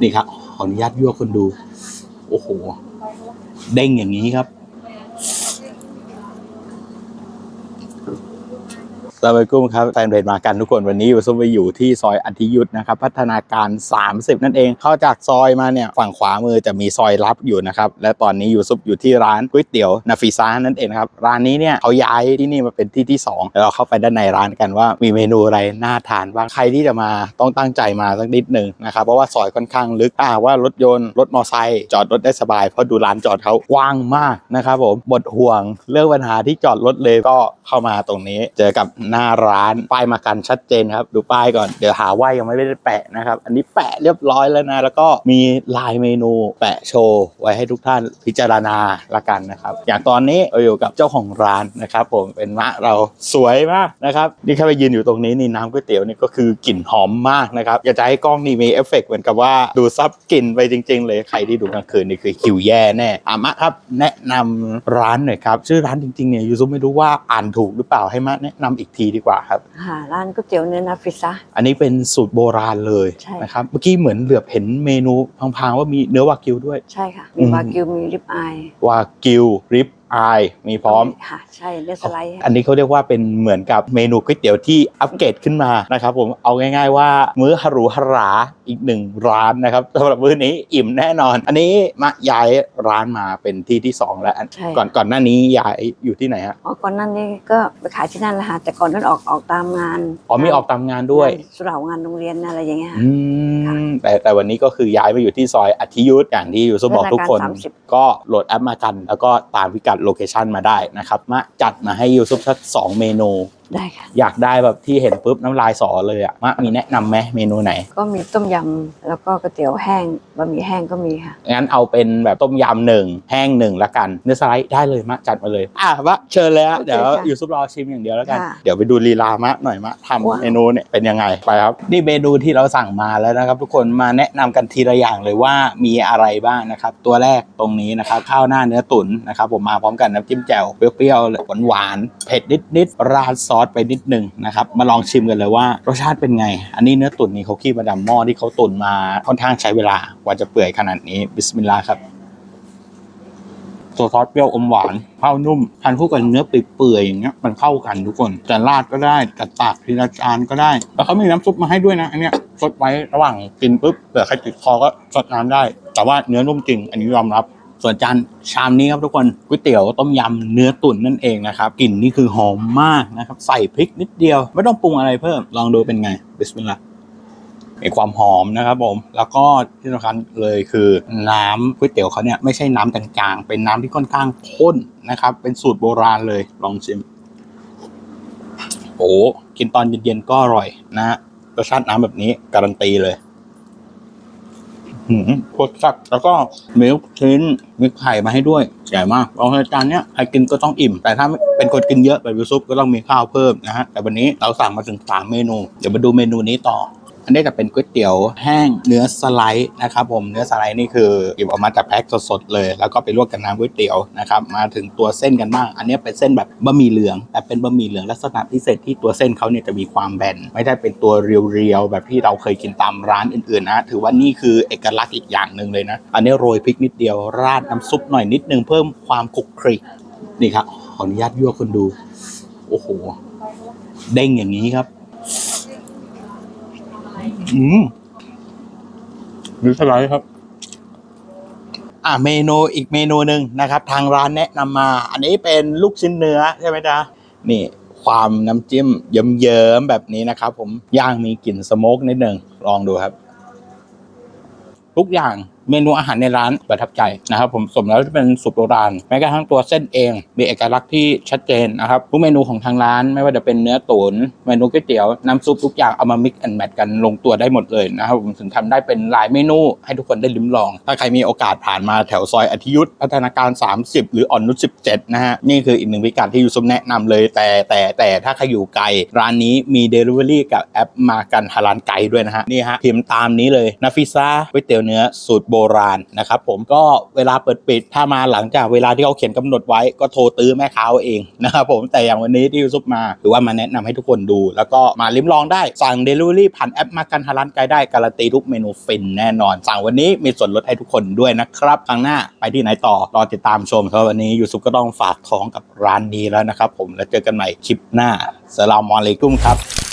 นี่ครับขออนุญาตยั่วคนดู โอ้โห เด้งอย่างนี้ครับ สวัสดีครับแฟนเพจมากันทุกคนวันนี้อยู่ซุปไปอยู่ที่ซอยอธิยุทธนะครับพัฒนาการ 30 นั่นเองเข้าจากซอยมาเนี่ยฝั่งขวามือจะมีซอยลับอยู่นะครับและตอนนี้อยู่ซุปอยู่ที่ร้านก๋วยเตี๋ยวนาฟิซานั่นเองครับร้านนี้เนี่ยเขาย้ายที่นี่มาเป็นที่ที่2แล้วเราเข้าไปด้านในร้านกันว่ามีเมนูอะไรน่าทานบ้างใครที่จะมาต้องตั้งใจมาสักนิดหนึ่งนะครับเพราะว่าซอยค่อนข้างลึกถ้าว่ารถยนต์รถมอเตอร์ไซค์จอดรถได้สบายเพราะดูร้านจอดเขากว้างมากนะครับผมบทห่วงเรื่องปัญหาที่จอดรถเลยก็เข้ามาตรงนี้เจอกับหน้าร้านป้ายมากันชัดเจนครับ ดูป้ายก่อนเดี๋ยวหาว่ายังไม่ได้แปะนะครับ อันนี้แปะเรียบร้อยแล้วนะ แล้วก็มีลายเมนูแปะโชว์ ไว้ให้ทุกท่านพิจารณาละกันนะครับ อย่างตอนนี้เราอยู่กับเจ้าของร้านนะครับ ผมเป็นมะเราสวยมากนะครับนี่แค่ไปยืนอยู่ตรงนี้นี่น้ำก๋วยเตี๋ยวนี่ก็คือกลิ่นหอมมากนะครับอยากจะให้กล้องนี่มีเอฟเฟกต์เหมือนกับว่าดูซับกลิ่นไปจริง ๆ เลยใครที่ดูกลางคืนนี่คือคิวแย่แน่อามะครับแนะนำร้านหน่อยครับชื่อร้านจริงๆเนี่ยยูซุไม่รู้ว่าอ่านถูกหรือเปล่าให้มะแนะนำอีกทีดีกว่าครับค่ะร้านก๋วยเตี๋ยวเนื้อนาฟิซะอันนี้เป็นสูตรโบราณเลยใช่นะครับเมื่อกี้เหมือนเหลือบเห็นเมนูพังๆว่ามีเนื้อวากิวด้วย ใช่ค่ะอืมีมวากิวมีริบอายวากิวริบ อายมีพร้อม ค่ะใช่เนื้อสไลด์อันนี้เขาเรียกว่าเป็นเหมือนกับเมนูก๋วยเตี๋ยวที่อัปเกรดขึ้นมานะครับผมเอาง่าย ๆ ว่ามื้อฮารุฮาราอีกหนึ่งร้านนะครับสำหรับมื้อนี้อิ่มแน่นอน อันนี้มาย้ายร้านมาเป็นที่ที่สองแล้วอันใช่ ก่อนก่อนหน้านี้ย้ายอยู่ที่ไหนฮะอ๋อก่อนนั้นนี่ก็ไปขายที่นั่นแหละค่ะแต่ก่อนนั้นออกออกตามงานอ๋อมีออกตามงานด้วย งานสุเหร่างานโรงเรียนอะไรอย่างเงี้ยค่ะ อืค่ะมแต่แต่วันนี้ก็คือย้ายมาอยู่ที่ซอยอธิยุทธอย่างที่ยูซุบอกทุกคน พัฒนาการ30 ก็โหลดแอปมากัน แล้วก็ตามพิกัดโลเคชันมาได้นะครับ มาจัดมาให้ยูซุปสักสองเมนู ได้ค่ะ อยากได้แบบที่เห็นปุ๊บน้ำลายสอเลยอะมะมีแนะนำไหมเมนูไหน ก็มีต้มยำแล้วก็ก๋วยเตี๋ยวแห้งบะหมี่แห้งก็มีค่ะ งั้นเอาเป็นแบบต้มยำหนึ่งแห้งหนึ่งละกัน เนื้อสไลด์ได้เลยมะจัดมาเลย อะวะเชิญเลยฮะโอเคเดี๋ยวค่ะยูซุปรอชิมอย่างเดียวแล้วกัน ค่ะเดี๋ยวไปดูลีลามะหน่อยมะทำว้าวเมนูเนี่ยเป็นยังไงไปครับ นี่เมนูที่เราสั่งมาแล้วนะครับ ทุกคนมาแนะนำกันทีละอย่างเลยว่ามีอะไรบ้างนะครับ ตัวแรกตรงนี้นะครับข้าวหน้าเนื้อตุ๋นนะครับผมมาพร้อมกันน้ำจิ้มแจ่วเปรี้ยวๆหวานๆเผ็ดนิดๆราดซอสไปนิดนึงนะครับมาลองชิมกันเลยว่ารสชาติเป็นไง อันนี้เนื้อตุ๋นนี่เขาขี้มาดำหม้อที่เขาตุ๋นมาค่อนข้างใช้เวลากว่าจะเปื่อยขนาดนี้บิสมิลลาห์ครับตัวซอสเปรี้ยวอมหวานข้าวนุ่มทานคู่กับเนื้อเปื่อยๆอย่างเงี้ยมันเข้ากันทุกคนจะราดก็ได้จะตักทีละจานก็ได้ แล้วเขามีน้ำซุปมาให้ด้วยนะอันเนี้ยซดไว้ระหว่างกินปุ๊บเผื่อใครติดคอก็ซดน้ำได้ แต่ว่าเนื้อนุ่มจริง อันนี้ยอมรับ ส่วนจานชามนี้ครับทุกคนก๋วยเตี๋ยวต้มยำเนื้อตุ๋นนั่นเองนะครับกลิ่นนี่คือหอมมากนะครับ ใส่พริกนิดเดียว ไม่ต้องปรุงอะไรเพิ่ม ลองดูเป็นไงบิสมิลลาห์มีความหอมนะครับผม แล้วก็ที่สำคัญเลยคือน้ำก๋วยเตี๋ยวเขาเนี่ยไม่ใช่น้ำจางๆ เป็นน้ำที่ค่อนข้างข้นนะครับ เป็นสูตรโบราณเลยลองชิม โอ้กินตอนเย็นๆก็อร่อยนะฮะรสชาติน้ำแบบนี้การันตีเลย หืมโคตรแซ่บแล้วก็มิลค์ชิ้นมีไข่มาให้ด้วยใหญ่มากเองในจานเนี้ยใครกินก็ต้องอิ่ม แต่ถ้าเป็นคนกินเยอะแบบวิซุปก็ต้องมีข้าวเพิ่มนะฮะแต่วันนี้เราสั่งมาถึงสามเมนู เดี๋ยวมาดูเมนูนี้ต่อ อันนี้จะเป็นก๋วยเตี๋ยวแห้งเนื้อสไลด์นะครับผมเนื้อสไลด์นี่คือหยิบออกมาจากแพ็คสดๆเลย แล้วก็ไปลวกกับน้ำก๋วยเตี๋ยวนะครับมาถึงตัวเส้นกันบ้าง อันนี้เป็นเส้นแบบบะหมี่เหลือง แต่เป็นบะหมี่เหลืองลักษณะพิเศษที่ตัวเส้นเขาเนี่ยจะมีความแบนไม่ได้เป็นตัวเรียวๆแบบที่เราเคยกินตามร้านอื่นๆนะถือว่านี่คือเอกลักษณ์อีกอย่างหนึ่งเลยนะ อันนี้โรยพริกนิดเดียวราดน้ำซุปหน่อยนิดนึงเพิ่มความคลุกคลิกนี่ครับขออนุญาตยั่วคนดู โอ้โหเด้งอย่างนี้ครับ อืมดูสไลด์ครับ อ่าเมนูอีกเมนูหนึ่งนะครับ ทางร้านแนะนำมา อันนี้เป็นลูกชิ้นเนื้อใช่ไหมจ๊ะนี่ ความน้ำจิ้มเยิ้มๆแบบนี้นะครับ ผมย่างมีกลิ่นสโมกนิดหนึ่งลองดูครับ ทุกอย่าง เมนูอาหารในร้านประทับใจนะครับผมสมแล้วที่เป็นสูตรโบราณแม้กระทั่งตัวเส้นเอง มีเอกลักษณ์ที่ชัดเจนนะครับทุกเมนูของทางร้านไม่ว่าจะเป็นเนื้อตุ๋นเมนูก๋วยเตี๋ยวน้ำซุปทุกอย่างเอามา mix and match กันลงตัวได้หมดเลยนะครับผมถึงทำได้เป็นหลายเมนูให้ทุกคนได้ลิ้มลอง ถ้าใครมีโอกาสผ่านมาแถวซอยอธิยุทธพัฒนาการ 30 หรืออ่อนนุช17 นะฮะนี่คืออีกหนึ่งพิกัดที่ยูซุปแนะนำเลย แต่แต่แต่ถ้าใครอยู่ไกลร้านนี้มี Delivery กับแอปมากันฮาลานไกด์ด้วยนะฮะนี่ฮะพิมพ์ตามนี้เลยนาฟิซาก๋วยเตี๋ยวเนื้อสูตรโบราณนะครับผมก็เวลาเปิดปิดถ้ามาหลังจากเวลาที่เขาเขียนกำหนดไว้ก็โทรตื้อแม่ค้าเองนะครับผมแต่อย่างวันนี้ที่ยูซุปมาถือว่ามาแนะนำให้ทุกคนดู แล้วก็มาลิ้มลองได้สั่งเดลิเวอรี่ผ่านแอปมากันฮารันไกได้การันตีทุกเมนูฟินแน่นอน สั่งวันนี้มีส่วนลดให้ทุกคนด้วยนะครับครั้งหน้าไปที่ไหนต่อรอติดตามชมครับวันนี้ยูซุปก็ต้องฝากท้องกับร้านนี้แล้วนะครับผมแล้วเจอกันใหม่คลิปหน้าสลามอะลัยกุมครับ